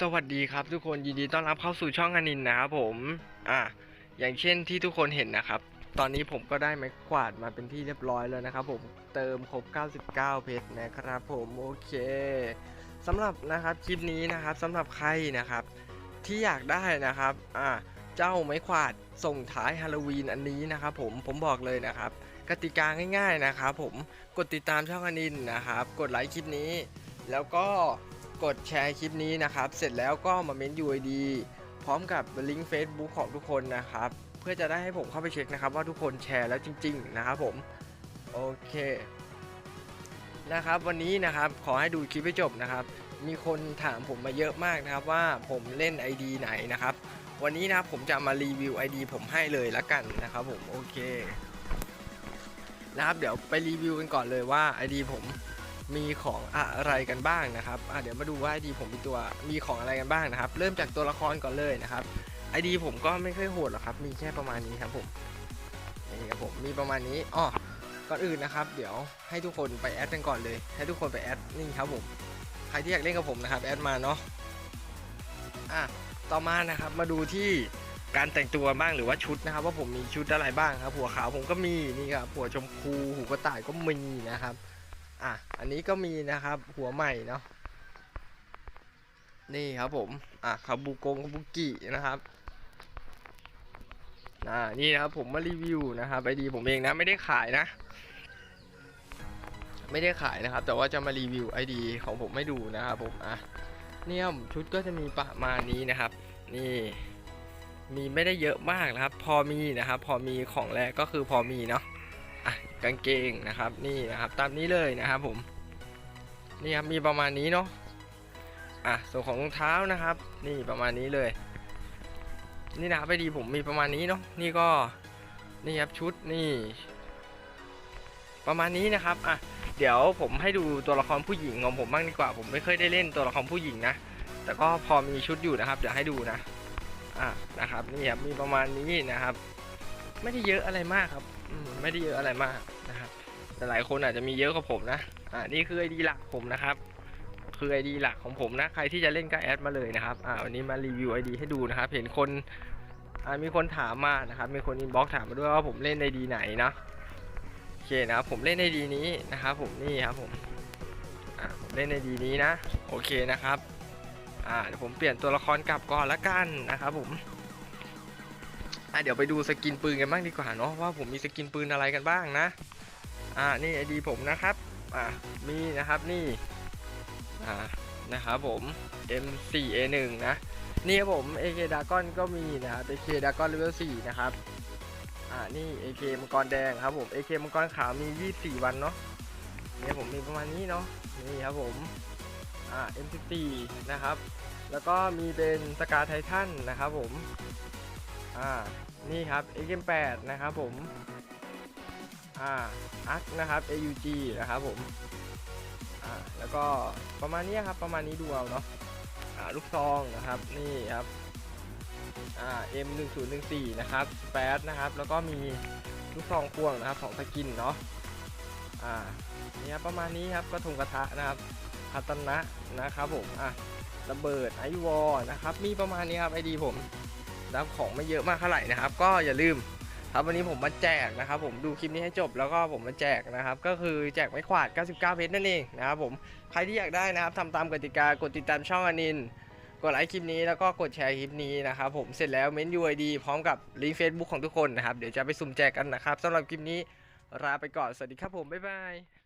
สวัสดีครับทุกคนยินดีต้อนรับเข้าสู่ช่องอนินนะครับผมอะอย่างเช่นที่ทุกคนเห็นนะครับ ตอนนี้ผมก็ได้ไม้กวาดมาเป็นที่เรียบร้อยแล้วนะครับผมเติมครบ 99 เพชรนะครับผมโอเคสำหรับนะครับคลิปนี้นะครับสำหรับใครนะครับ ที่อยากได้นะครับอะเจ้าไม้กวาดส่งท้ายฮาโลวีนอันนี้นะครับผมผมบอกเลยนะครับ กติกาง่าย ๆนะครับผมกดติดตามช่องอนินนะครับ กดไลค์คลิปนี้ แล้วก็ กดแชร์คลิปนี้นะครับ เสร็จแล้วก็มาเม้น UID พร้อมกับลิงก์ Facebook ของทุกคนนะครับ เพื่อจะได้ให้ผมเข้าไปเช็คนะครับ ว่าทุกคนแชร์แล้วจริง ๆ นะครับผม โอเคนะครับวันนี้นะครับขอให้ดูคลิปให้จบนะครับ มีคนถามผมมาเยอะมากนะครับว่าผมเล่น ID ไหนนะครับ วันนี้นะผมจะมารีวิว ID ผมให้เลยละกันนะครับผมโอเคนะครับเดี๋ยวไปรีวิวกันก่อนเลยว่า ID ผม มีของอะไรกันบ้างนะครับเดี๋ยวมาดูว่า ID ผมมีตัวมีของอะไรกันบ้างนะครับ เริ่มจากตัวละครก่อนเลยนะครับ ID ผมก็ไม่ค่อยโหดหรอกครับ มีแค่ประมาณนี้ครับผมนี่ครับผมมีประมาณนี้อ้อก่อนอื่นนะครับ เดี๋ยวให้ทุกคนไปแอดกันก่อนเลย ให้ทุกคนไปแอดนี่ครับผมใครที่อยากเล่นกับผมนะครับแอดมาเนาะอะต่อมานะครับมาดูที่การแต่งตัวบ้างหรือว่าชุดนะครับ ว่าผมมีชุดอะไรบ้างครับ หัวขาวผมก็มีนี่ครับหัวชมพูหูกระต่ายก็มีนะครับ อะ อันนี้ก็มีนะครับ หัวใหม่เนาะ นี่ครับผม อะคาบูกงคาบุกินะครับ อ่า นี่นะครับผมมารีวิวนะครับไอดีผมเองนะไม่ได้ขายนะ ไม่ได้ขายนะครับ แต่ว่าจะมารีวิวไอดีของผมให้ดูนะครับผม อะ เนี่ยชุดก็จะมีประมาณนี้นะครับ นี่มีไม่ได้เยอะมากนะครับ พอมีนะครับ พอมีของแรกก็คือพอมีเนาะอะ กางเกงนะครับนี่นะครับตามนี้เลยนะครับผมนี่ครับมีประมาณนี้เนาะอะส่วนของรองเท้านะครับ นี่ประมาณนี้เลย นี่นะครับไปดีผมมีประมาณนี้เนาะนี่ก็นี่ครับชุดนี่ ประมาณนี้นะครับอะเดี๋ยวผมให้ดูตัวละครผู้หญิงของผมบ้างดีกว่า ผมไม่เคยได้เล่นตัวละครผู้หญิงนะแต่ก็พอมีชุดอยู่นะครับ เดี๋ยวให้ดูนะอะนะครับนี่ครับมีประมาณนี้นะครับ ไม่ได้เยอะอะไรมากครับอืมไม่ได้เยอะอะไรมากนะครับ แต่หลายคนอาจจะมีเยอะกว่าผมนะ อ่านี่คือไอดีหลักผมนะครับ คือไอดีหลักของผมนะ ใครที่จะเล่นก็แอดมาเลยนะครับ อ่าวันนี้มารีวิวไอดีให้ดูนะครับ เห็นคน อ่ามีคนถามมานะครับ มีคนอินบ็อกถามมาด้วยว่าผมเล่นไอดีไหนนะโอเคนะครับผมเล่นไอดีนี้นะครับผมนี่ครับผมอ่าผมเล่นไอดีนี้นะ โอเคนะครับ อ่าเดี๋ยวผมเปลี่ยนตัวละครกลับก่อนละกันนะครับผม อะเดี๋ยวไปดูสกินปืนกันบ้างดีกว่าเนาะว่าผมมีสกินปืนอะไรกันบ้างนะ อ่านี่ไอดีผมนะครับอ่ามีนะครับนี่อ่านะครับผม M4A1 นะนี่ครับผม AK Dragon ก็มีนะครับ AK Dragon Level 4นะครับอ่านี่ AK มังกรแดงครับผม AK มังกรขาวมี 24 วันเนาะเนี่ยผมมีประมาณนี้เนาะนี่ครับผมอ่า M14 นะครับ แล้วก็มีเป็นสกาไททันนะครับผม อ่า นี่ครับ XM8 นะครับผม อ่า ARC นะครับ AUG นะครับผม อ่า แล้วก็ประมาณนี้ครับ ประมาณนี้ดูเอาเนาะ อ่า ลูกซองนะครับ นี่ครับ อ่า M1014 นะครับแปดนะครับ แล้วก็มีลูกซองพ่วงนะครับของสกินเนาะ อ่านี่ครับประมาณนี้ครับก็ทงกระทะนะครับคาตนะนะครับผม อะระเบิดไอวอนะครับ มีประมาณนี้ครับไอดีผม นะครับของไม่เยอะมากเท่าไหร่นะครับ ก็อย่าลืมครับวันนี้ผมมาแจกนะครับ ผมดูคลิปนี้ให้จบแล้วก็ผมมาแจกนะครับ ก็คือแจกไม้ขวาด 99 เพชรนั่นเองนะครับผมใครที่อยากได้นะครับทำตามกติกากดติดตามช่องอนินกดไลค์คลิปนี้แล้วก็กดแชร์คลิปนี้นะครับผมเสร็จแล้วเม้น UID พร้อมกับลิงก์ Facebook ของทุกคนนะครับ เดี๋ยวจะไปสุ่มแจกกันนะครับสำหรับคลิปนี้ลาไปก่อนสวัสดีครับผมบ๊ายบาย